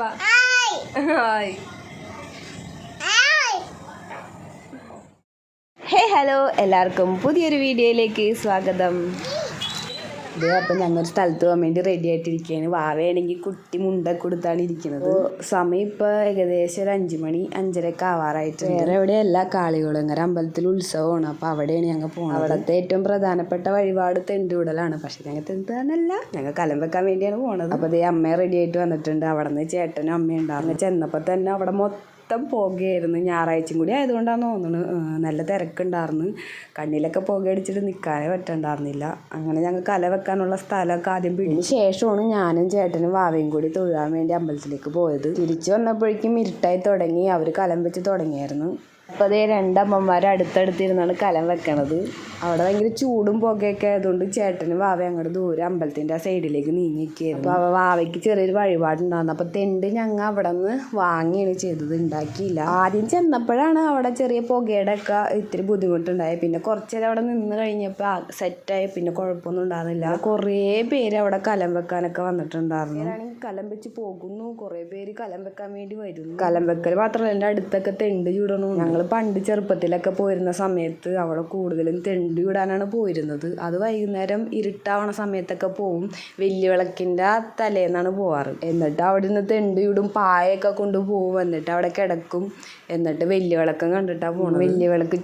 വാപ്പ ഹായ്. ഹേ ഹലോ. എല്ലാവർക്കും പുതിയൊരു വീഡിയോയിലേക്ക് സ്വാഗതം. ഇത് അപ്പം ഞങ്ങൾ സ്ഥലത്ത് പോകാൻ വേണ്ടി റെഡി ആയിട്ടിരിക്കുകയാണ് വാവയാണെങ്കിൽ കുട്ടി മുണ്ട കൊടുത്താണ് ഇരിക്കുന്നത്. സമയം ഇപ്പോൾ ഏകദേശം ഒരു അഞ്ച് മണി അഞ്ചരക്ക് ആവാറായിട്ട് വേറെ എവിടെയല്ല കാളികുളങ്ങര അമ്പലത്തിൽ ഉത്സവമാണ്. അപ്പോൾ അവിടെയാണ് ഞങ്ങൾ പോകുന്നത് അവിടുത്തെ ഏറ്റവും പ്രധാനപ്പെട്ട വഴിപാട് തെണ്ടുവിടലാണ്. പക്ഷേ ഞങ്ങൾ തെണ്ടുകാനല്ല ഞങ്ങൾ കലം വെക്കാൻ വേണ്ടിയാണ് പോണത്. അപ്പോൾ അതേ അമ്മയെ റെഡി ആയിട്ട് വന്നിട്ടുണ്ട്. അവിടെ നിന്ന് ചേട്ടനും അമ്മയും ഉണ്ടായിരുന്നു. ചെന്നപ്പോൾ തന്നെ അവിടെ മൊത്തം മൊത്തം പുകയായിരുന്നു. ഞായറാഴ്ചയും കൂടി ആയതുകൊണ്ടാണ് തോന്നുന്നു. നല്ല തിരക്കുണ്ടായിരുന്നു കണ്ണിലൊക്കെ പുക അടിച്ചിട്ട് നിൽക്കാനേ പറ്റണ്ടായിരുന്നില്ല അങ്ങനെ ഞങ്ങൾ കല വെക്കാനുള്ള സ്ഥലമൊക്കെ ആദ്യം പിടിച്ചു ശേഷമാണ് ഞാനും ചേട്ടനും വാവയും കൂടി തൊഴുകാൻ വേണ്ടി അമ്പലത്തിലേക്ക് പോയത്. തിരിച്ചു വന്നപ്പോഴേക്കും ഇരുട്ടായി തുടങ്ങി. അവർ കലം വെച്ച് തുടങ്ങിയായിരുന്നു. അപ്പോൾ അതേ രണ്ടമ്മമാർ അടുത്തടുത്തിരുന്നാണ് കലം വെക്കണത്. അവിടെ ഭയങ്കര ചൂടും പുകയൊക്കെ ആയതുകൊണ്ട് ചേട്ടനും വാവ അങ്ങോട്ട് ദൂരെ അമ്പലത്തിന്റെ ആ സൈഡിലേക്ക് നീങ്ങിയിരിക്കുകയായിരുന്നു അപ്പോൾ വാവയ്ക്ക് ചെറിയൊരു വഴിപാടുണ്ടായിരുന്നു. അപ്പോൾ തെണ്ട് ഞങ്ങൾ അവിടെ നിന്ന് വാങ്ങിയാണ് ചെയ്തത്. ഉണ്ടാക്കിയില്ല. ആദ്യം ചെന്നപ്പോഴാണ് അവിടെ ചെറിയ പുകയുടെ ഒക്കെ ഇത്തിരി ബുദ്ധിമുട്ടുണ്ടായത്. പിന്നെ കുറച്ച് നേരം അവിടെ നിന്ന് കഴിഞ്ഞപ്പോൾ സെറ്റായി. പിന്നെ കുഴപ്പമൊന്നും ഉണ്ടായിരുന്നില്ല. കുറേ പേര് അവിടെ കലം വെക്കാനൊക്കെ വന്നിട്ടുണ്ടായിരുന്നു. കലം വെച്ച് പോകുന്നു. കുറേ പേര് കലം വെക്കാൻ വേണ്ടി വരുന്നു. കലം വെക്കൽ മാത്രമല്ല എന്റെ അടുത്തൊക്കെ തെണ്ട് ചൂടണു ഞങ്ങൾ പണ്ട് ചെറുപ്പത്തിലൊക്കെ പോയിരുന്ന സമയത്ത് അവിടെ കൂടുതലും തെണ്ട് വിടാനാണ് പോയിരുന്നത്. അത് വൈകുന്നേരം ഇരുട്ടാവണ സമയത്തൊക്കെ പോവും. വലിയ വിളക്കിന്റെ തലേന്നാണ് പോവാറ്. എന്നിട്ട് അവിടെ നിന്ന് തെണ്ട് വിടും പായൊക്കെ കൊണ്ട് പോവും എന്നിട്ട് അവിടെ കിടക്കും. എന്നിട്ട് വലിയ വിളക്കം കണ്ടിട്ടാണ് പോകണം വലിയ വിളക്ക്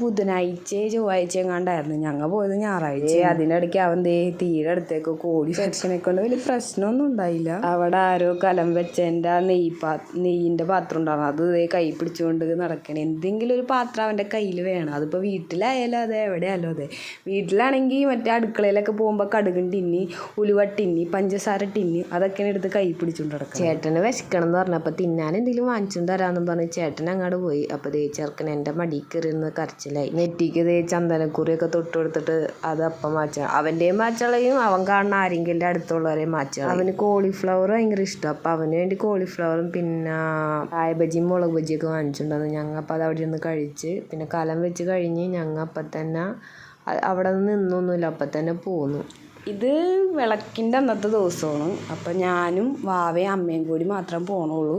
ബുധനാഴ്ച ചൊവ്വാഴ്ച എങ്ങാണ്ടായിരുന്നു. ഞങ്ങൾ പോയത് ഞായറാഴ്ച. അതിന്റെ ഇടയ്ക്ക് അവൻ ദേ തീരെ അടുത്തേക്ക് കോടി സെക്ഷനെ കൊണ്ട് വലിയ പ്രശ്നമൊന്നും ഉണ്ടായില്ല. അവിടെ ആരോ കലം വെച്ചതിന്റെ നെയ്യ് പാ നെയ്യിന്റെ പാത്രം ഉണ്ടായിരുന്നു. അത് കൈ പിടിച്ചുകൊണ്ട് നടക്കണേ എന്തെങ്കിലും ഒരു പാത്രം അവന്റെ കയ്യിൽ വേണം. അതിപ്പോൾ വീട്ടിലായാലും അതെ എവിടെയായാലും അതെ. വീട്ടിലാണെങ്കിൽ മറ്റേ അടുക്കളയിലൊക്കെ പോകുമ്പോൾ കടുകും ടിന്നി ഉലുവ ടിന്നി പഞ്ചസാര ടിന്നി അതൊക്കെയാണ് എടുത്ത് കൈ പിടിച്ചുകൊണ്ട് നടക്കും ചേട്ടന് വിശക്കണം എന്ന് പറഞ്ഞപ്പോൾ തിന്നാൻ എന്തെങ്കിലും വാങ്ങിച്ചുകൊണ്ട് തരാമെന്ന് പറഞ്ഞ് ചേട്ടൻ അങ്ങോട്ട് പോയി. അപ്പോൾ ദേ ചെറുക്കൻ എന്റെ മടി കയറിയിരുന്ന് കരച്ചിലായി. നെറ്റിക്ക് ദേ ചന്ദനക്കുറിയൊക്കെ തൊട്ട് കൊടുത്തിട്ട് അത് അപ്പം മാച്ച അവന്റെയും മാച്ചളയും അവൻ കാണുന്ന ആരെങ്കിലും അടുത്തുള്ളവരെയും മാച്ച അവന് കോളിഫ്ലവർ ഭയങ്കര ഇഷ്ടം. അപ്പം അവന് വേണ്ടി കോളിഫ്ലവറും പിന്നെ കായ ബജിയും മുളക് ബജിയൊക്കെ വാങ്ങിച്ചിട്ടുണ്ടായിരുന്നു ഞങ്ങൾ അപ്പോൾ അത് അവിടെ ഇരുന്ന് കഴിച്ച് പിന്നെ കലം വെച്ച് കഴിഞ്ഞ് ഞങ്ങൾ അപ്പം തന്നെ അവിടെ നിന്ന് നിന്നൊന്നുമില്ല അപ്പം തന്നെ പോന്നു. ഇത് വിളക്കിന്റെ അന്നത്തെ ദിവസമാണ്. അപ്പം ഞാനും വാവയും അമ്മയും കൂടി മാത്രം പോണുള്ളൂ.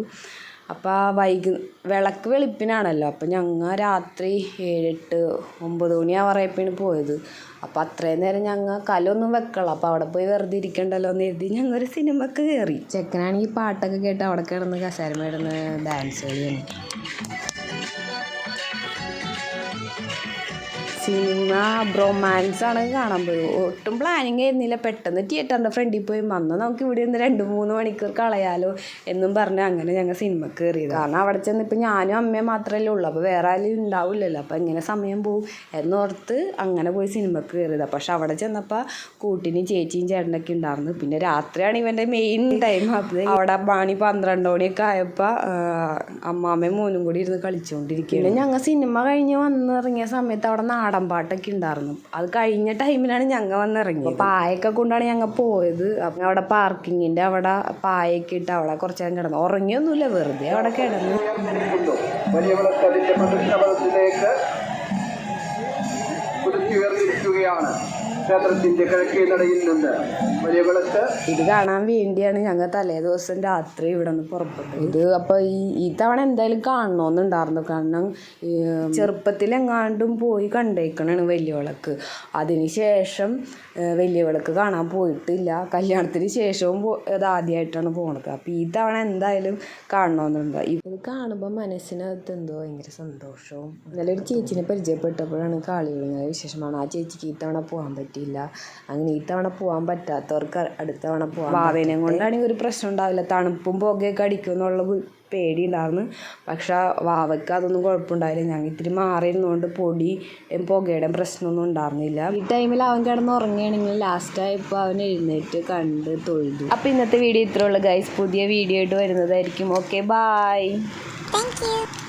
അപ്പം ആ വൈകു വിളക്ക് വെളുപ്പിനാണല്ലോ. അപ്പം ഞങ്ങൾ രാത്രി ഏഴെട്ട് ഒമ്പത് മണിയാവാറായപ്പോഴാണ് പോയത്. അപ്പം അത്രയും നേരം ഞങ്ങൾ കലൊന്നും വെക്കണം അപ്പം അവിടെ പോയി വെറുതെ ഇരിക്കണ്ടല്ലോ എന്ന് എഴുതി ഞങ്ങൾ ഒരു സിനിമക്ക് കയറി. ചെക്കനാണെങ്കിൽ പാട്ടൊക്കെ കേട്ട് അവിടെ കിടന്ന് കസേരമേടുന്ന് ഡാൻസ് കളിയാണ്. സിനിമ ബ്രൊമാൻസ് ആണ് കാണാൻ പോയി ഒട്ടും പ്ലാനിങ് ആയിരുന്നില്ല. പെട്ടെന്ന് തിയേറ്ററിന്റെ ഫ്രണ്ടിൽ പോയി. വന്ന് നമുക്ക് ഇവിടെ നിന്ന് രണ്ട് മൂന്ന് മണിക്കൂർ കളയാലോ എന്നും പറഞ്ഞ് അങ്ങനെ ഞങ്ങൾ സിനിമ കയറിയത് കാരണം അവിടെ ചെന്ന് ഇപ്പം ഞാനും അമ്മയും മാത്രമല്ലേ ഉള്ളൂ. അപ്പോൾ വേറെ ആരും ഉണ്ടാവില്ലല്ലോ. അപ്പോൾ ഇങ്ങനെ സമയം പോവും. എന്നോർത്ത് അങ്ങനെ പോയി സിനിമ കയറിയതാണ് പക്ഷെ അവിടെ ചെന്നപ്പോൾ കൂട്ടിനും ചേച്ചിയും ചേട്ടനൊക്കെ ഉണ്ടായിരുന്നു. പിന്നെ രാത്രിയാണ് ഇവന്റെ മെയിൻ ടൈം അത് അവിടെ മണി പന്ത്രണ്ട് മണിയൊക്കെ ആയപ്പോൾ അമ്മാമ്മയും മോനും കൂടി ഇരുന്ന് കളിച്ചുകൊണ്ടിരിക്കുകയാണ് ഞങ്ങൾ സിനിമ കഴിഞ്ഞ് വന്നിറങ്ങിയ സമയത്ത് അവിടെ നാടൻ പാട്ടൊക്കെ ഉണ്ടായിരുന്നു. അത് കഴിഞ്ഞ ടൈമിലാണ് ഞങ്ങൾ വന്നിറങ്ങിയത്. പായൊക്കെ കൊണ്ടാണ് ഞങ്ങൾ പോയത്. അപ്പം അവിടെ പാർക്കിങ്ങിന്റെ അവിടെ പായൊക്കെ ഇട്ട് അവിടെ കുറച്ച് നേരം കിടന്നു. ഉറങ്ങിയൊന്നുമില്ല വെറുതെ അവിടെ കിടന്നു. വലിയ ക്ഷേത്രത്തിന്റെ കിഴക്കേ നടയിൽ നിന്ന് വലിയ ഇത് കാണാൻ വേണ്ടിയാണ് ഞങ്ങൾ തലേ ദിവസം രാത്രി ഇവിടെ നിന്ന് പുറപ്പെട്ടത്. ഇത് അപ്പോൾ ഈ ഈ തവണ എന്തായാലും കാണണമെന്നുണ്ടായിരുന്നു കാരണം ചെറുപ്പത്തിലെങ്ങാണ്ടും പോയി കണ്ടേക്കണാണ് വലിയ വിളക്ക് അതിനുശേഷം വലിയ വിളക്ക് കാണാൻ പോയിട്ടില്ല. കല്യാണത്തിന് ശേഷവും അത് ആദ്യമായിട്ടാണ് പോണത്. അപ്പോൾ ഈ തവണ എന്തായാലും കാണണമെന്നുണ്ട് ഇത് കാണുമ്പോൾ മനസ്സിനകത്ത് എന്തോ ഭയങ്കര സന്തോഷവും ഇന്നലെ ഒരു ചേച്ചിനെ പരിചയപ്പെട്ടപ്പോഴാണ് കാളി കാളികളുടെ വിശേഷമാണ്. ആ ചേച്ചിക്ക് ഈ തവണ പോകാൻ പറ്റിയില്ല അങ്ങനെ ഈ തവണ പോകാൻ പറ്റാത്തവർക്ക് അടുത്ത തവണ പോകാൻ വാവേനെ കൊണ്ടാണെങ്കിൽ ഒരു പ്രശ്നം ഉണ്ടാവില്ല. തണുപ്പും പുകയൊക്കെ അടിക്കും എന്നുള്ള പേടി പേടിയുണ്ടായിരുന്നു. പക്ഷെ വാവയ്ക്ക് അതൊന്നും കുഴപ്പമുണ്ടായില്ല. ഞങ്ങൾ ഇത്തിരി മാറിയിരുന്നുകൊണ്ട് പൊടി പുകയുടെ പ്രശ്നമൊന്നും ഉണ്ടായിരുന്നില്ല. ഈ ടൈമിൽ അവൻ കിടന്ന് ഉറങ്ങുകയാണെങ്കിൽ ലാസ്റ്റ് ഇപ്പോൾ അവൻ എഴുന്നേറ്റ് കണ്ട് തൊഴുതു. അപ്പോൾ ഇന്നത്തെ വീഡിയോ ഇത്രയുള്ള ഗൈസ് പുതിയ വീഡിയോ ആയിട്ട് വരുന്നതായിരിക്കും. Okay bye Thank you.